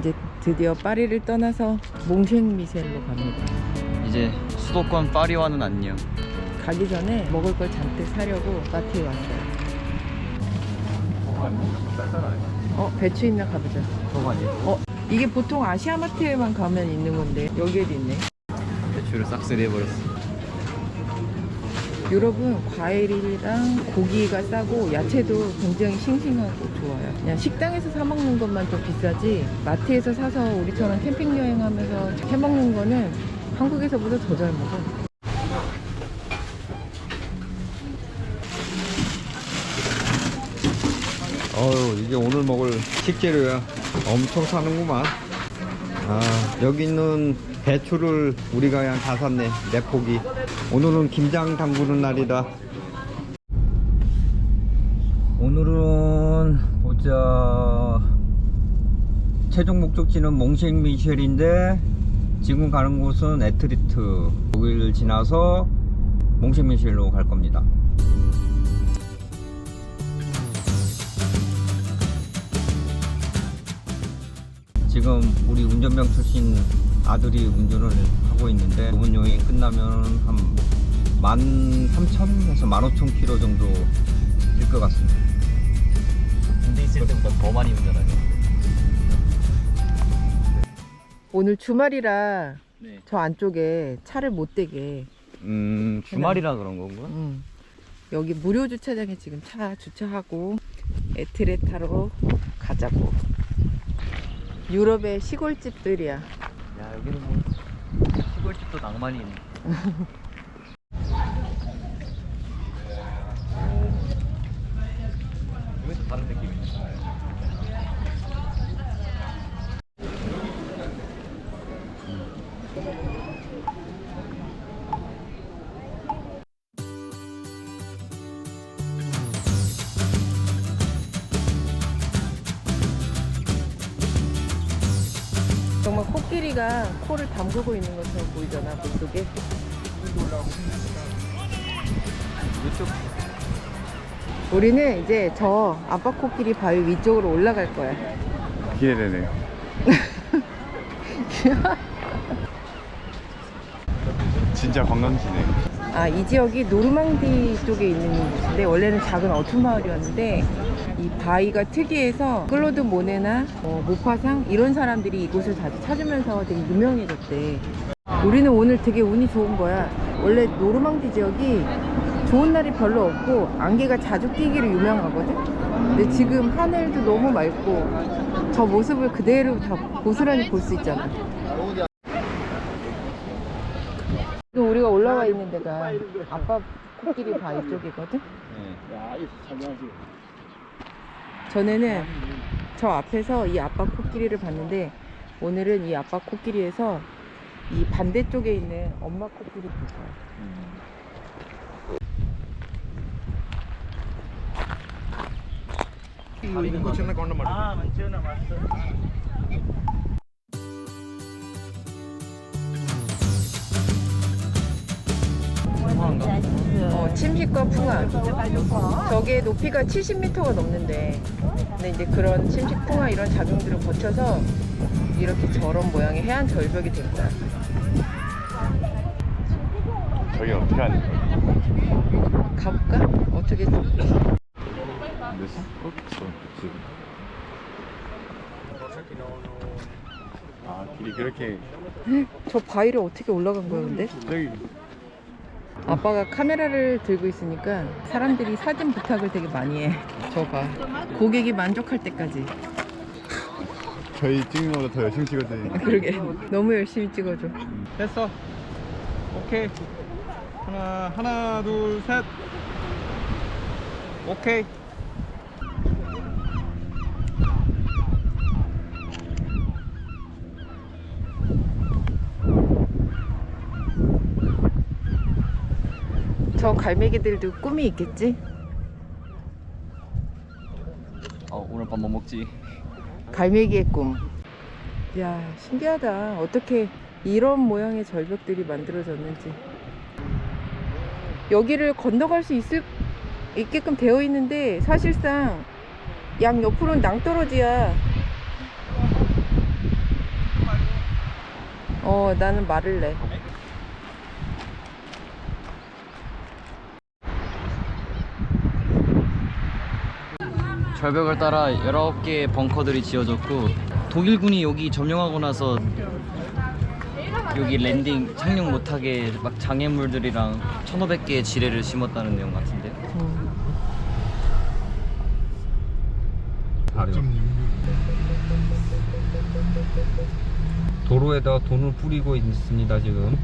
이제 드디어 파리를 떠나서 몽셴미셸로 갑니다. 이제 수도권 파리와는 안녕. 가기 전에 먹을 걸 잔뜩 사려고 마트에 왔어요. 어, 배추 있나 가보자. 어, 이게 보통 아시아 마트에만 가면 있는 건데 여기에도 있네. 배추를 싹쓸이 해버렸어. 유럽은 과일이랑 고기가 싸고 야채도 굉장히 싱싱하고 좋아요. 그냥 식당에서 사 먹는 것만 좀 비싸지 마트에서 사서 우리처럼 캠핑 여행하면서 해 먹는 거는 한국에서보다 더 잘 먹어. 어우 이게 오늘 먹을 식재료야 엄청 사는구만 아 여기 있는 배추를 우리가 그냥 다 샀네 네 포기. 오늘은 김장 담그는 날이다. 오늘은 보자. 최종 목적지는 몽생 미셸인데 지금 가는 곳은 에트리트. 거기를 지나서 몽생 미셸로 갈 겁니다. 지금 우리 운전병 출신 아들이 운전을 하고 있는데 이번 여행이 끝나면 한 13,000에서 15,000km 정도 될 것 같습니다. 군대 있을 때보다 더 많이 운전하네. 오늘 주말이라 네. 저 안쪽에 차를 못 대게 음 주말이라 그런 건가? 음, 여기 무료 주차장에 지금 차 주차하고 에트레타로 가자고. 유럽의 시골집들이야. 야 여기는 뭐 시골집도 낭만이 있네. 정말 코끼리가 코를 담그고 있는 것처럼 보이잖아, 물속에. 우리는 이제 저 아빠 코끼리 바위 위쪽으로 올라갈 거야. 기대되네요. 진짜 관광지네. 아, 이 지역이 노르망디 쪽에 있는 곳인데 원래는 작은 어촌 마을이었는데 이 바위가 특이해서 클로드 모네나 뭐 모파상 이런 사람들이 이곳을 자주 찾으면서 되게 유명해졌대. 우리는 오늘 되게 운이 좋은 거야. 원래 노르망디 지역이 좋은 날이 별로 없고 안개가 자주 끼기로 유명하거든. 근데 지금 하늘도 너무 맑고 저 모습을 그대로 다 고스란히 볼 수 있잖아. 지금 우리가 올라와 있는 데가 아빠 코끼리 바위 쪽이거든. 전에는 저 앞에서 이 아빠 코끼리를 봤는데 오늘은 이 아빠 코끼리에서 이 반대쪽에 있는 엄마 코끼리 볼 거 야. 어, 침식과 풍화. 저게 높이가 70m가 넘는데, 근데 이제 그런 침식 풍화 이런 작용들을 거쳐서 이렇게 저런 모양의 해안 절벽이 된 거야. 저기 어떻게 하는 거야? 가볼까? 어떻게? 쑥 지금. 아 길이 그렇게 저 바위를 어떻게 올라간 거야, 근데? 저기 아빠가 카메라를 들고 있으니까 사람들이 사진 부탁을 되게 많이 해. 저 봐. 고객이 만족할 때까지. 저희 찍는 것보다 더 열심히 찍어드리니까. 그러게. 너무 열심히 찍어줘. 됐어. 오케이. 하나 하나 둘 셋. 오케이. 갈매기들도 꿈이 있겠지? 어 오늘 밥뭐 먹지? 갈매기의 꿈. 야, 신기하다. 어떻게 이런 모양의 절벽들이 만들어졌는지. 여기를 건너갈 수 있을, 있게끔 되어 있는데, 사실상 양 옆으로는 낭떠러지야. 어, 나는 마를레. 절벽을 따라 19개의 벙커들이 지어졌고 독일군이 여기 점령하고 나서 여기 랜딩 착륙 못하게 막 장애물들이랑 1500개의 지뢰를 심었다는 내용 같은데 음. 도로에다 돈을 뿌리고 있습니다 지금.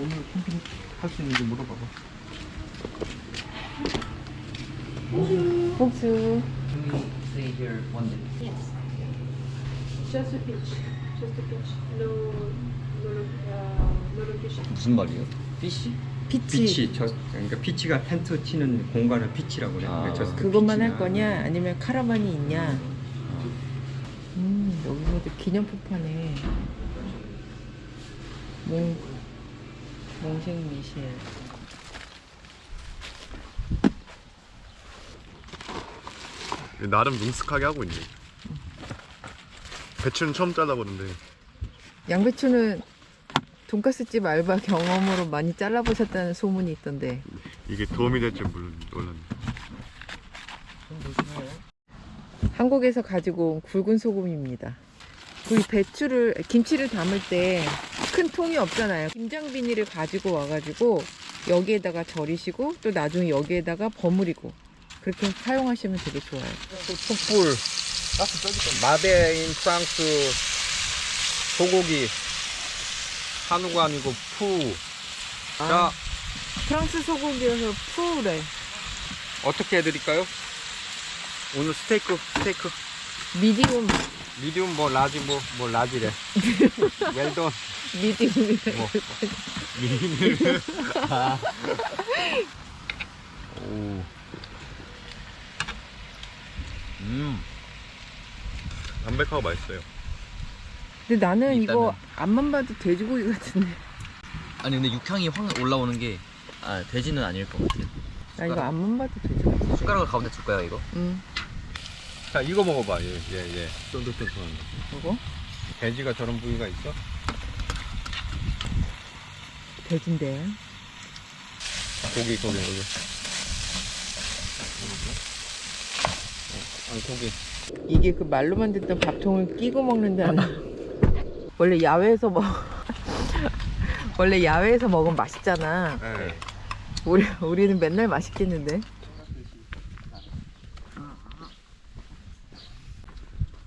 오늘 캠핑 할 수 있는지 물어봐봐. 복수. Can we stay here one day? Yes. Just a pitch. Just a pitch. No, no, uh, no location. 무슨 말이에요? 피시? 피치. 피치 저 그러니까 피치가 텐트 치는 공간을 피치라고 그래. 아. 그러니까 저스트 그것만 피치나. 할 거냐? 아니면 카라반이 있냐? 음, 여기서도 기념포파네. 몽, 몽생 미셸. 나름 능숙하게 하고 있네. 배추는 처음 잘라보는데 양배추는 돈가스집 알바 경험으로 많이 잘라보셨다는 소문이 있던데. 이게 도움이 될 줄 몰랐네. 한국에서 가지고 온 굵은 소금입니다. 그 배추를 김치를 담을 때 큰 통이 없잖아요. 김장 비닐을 가지고 와가지고 여기에다가 절이시고 또 나중에 여기에다가 버무리고 그렇게 사용하시면 되게 좋아요. 숯불 마베인 프랑스 소고기 한우가 아니고 푸. 자 아, 프랑스 소고기여서 푸레 어떻게 해드릴까요? 오늘 스테이크 스테이크 미디움 미디움 뭐 라지 뭐 뭐 라지래. 웰던 미디움이 뭐. 오. 음. 담백하고 맛있어요. 근데 나는 이거 일단은- 앞만 봐도 돼지고기 같은데 아니 근데 육향이 확 올라오는 게 아, 돼지는 아닐 것 같아요 나 이거 앞만 봐도 돼지고기 숟가락을 가운데 줄까요 이거? 응 자 이거 먹어봐 얘얘 얘. 쫀득쫀득한 거. 이거 돼지가 저런 부위가 있어? 돼지인데 고기 고기 고기. 아니 고기. 이게 그 말로만 듣던 밥통을 끼고 먹는다는 원래 야외에서 먹 원래 야외에서 먹으면 맛있잖아 네. 우리 우리는 맨날 맛있겠는데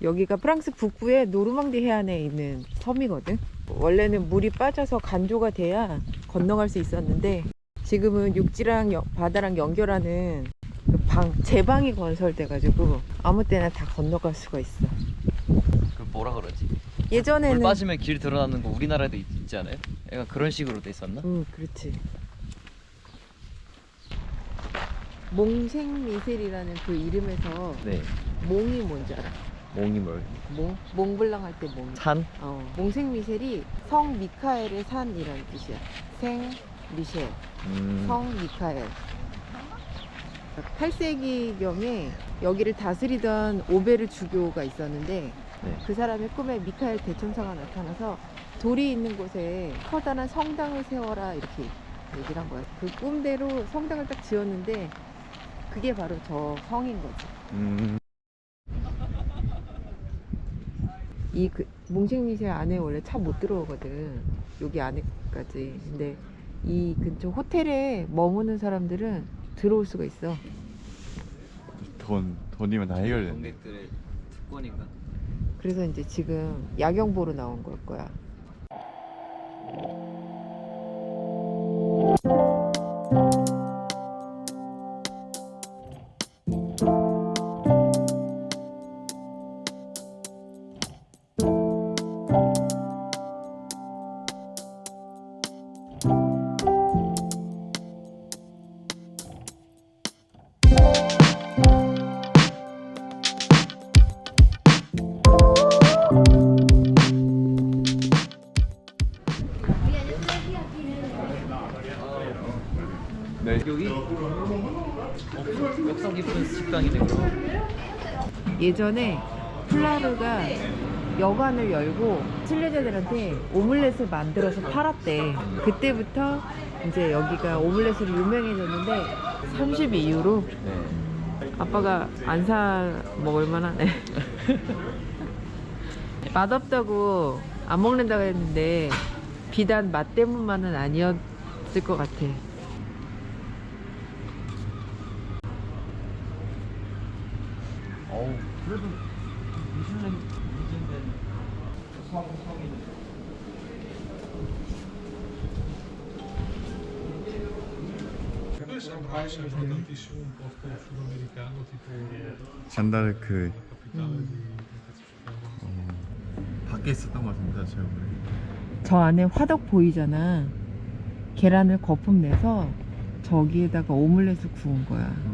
여기가 프랑스 북부의 노르망디 해안에 있는 섬이거든 원래는 물이 빠져서 간조가 돼야 건너갈 수 있었는데 지금은 육지랑 여- 바다랑 연결하는 그 방, 제방이 건설돼 가지고 아무 때나 다 건너갈 수가 있어. 그 뭐라 그러지? 물 예전에는 빠지면 길 드러나는 거 우리나라에도 있, 있지 않아요? 약간 그런 식으로 돼 있었나? 응, 그렇지. 몽생미셀이라는 그 이름에서 네 몽이 뭔지 알아? 몽이 뭘? 몽? 몽블랑 할 때 몽. 산? 어, 몽생미셀이 성 미카엘의 산이라는 뜻이야. 생 미셸, 음. 성 미카엘. 8세기경에 여기를 다스리던 오베르 주교가 있었는데 네. 그 사람의 꿈에 미카엘 대천사가 나타나서 돌이 있는 곳에 커다란 성당을 세워라 이렇게 얘기를 한 거야. 그 꿈대로 성당을 딱 지었는데 그게 바로 저 성인 거지. 음. 이 그, 몽식미세 안에 원래 차 못 들어오거든. 여기 안에까지. 근데 이 근처 호텔에 머무는 사람들은 들어올 수가 있어. 돈 돈이면 다 해결돼. 관객들의 특권인가? 그래서 이제 지금 야경 보러 나온 걸 거야. 거야. 역사 깊은 식당이네 그럼. 예전에 플라르가 여관을 열고 순례자들한테 오믈렛을 만들어서 팔았대. 그때부터 이제 여기가 오믈렛으로 유명해졌는데 32유로 네. 아빠가 안 사 먹을 만하네. 맛없다고 안 먹는다고 했는데 비단 맛 때문만은 아니었을 것 같아. 어우 그래도 미슐랭 인증된 수학성이네. Questo è un paese importantissimo, un posto sudamericano, tipo 잔다르크 capitale di 밖에 있었던 것 같습니다 제가 보기에 저 안에 화덕 보이잖아. 계란을 거품 내서 저기에다가 오믈렛을 구운 거야. 음.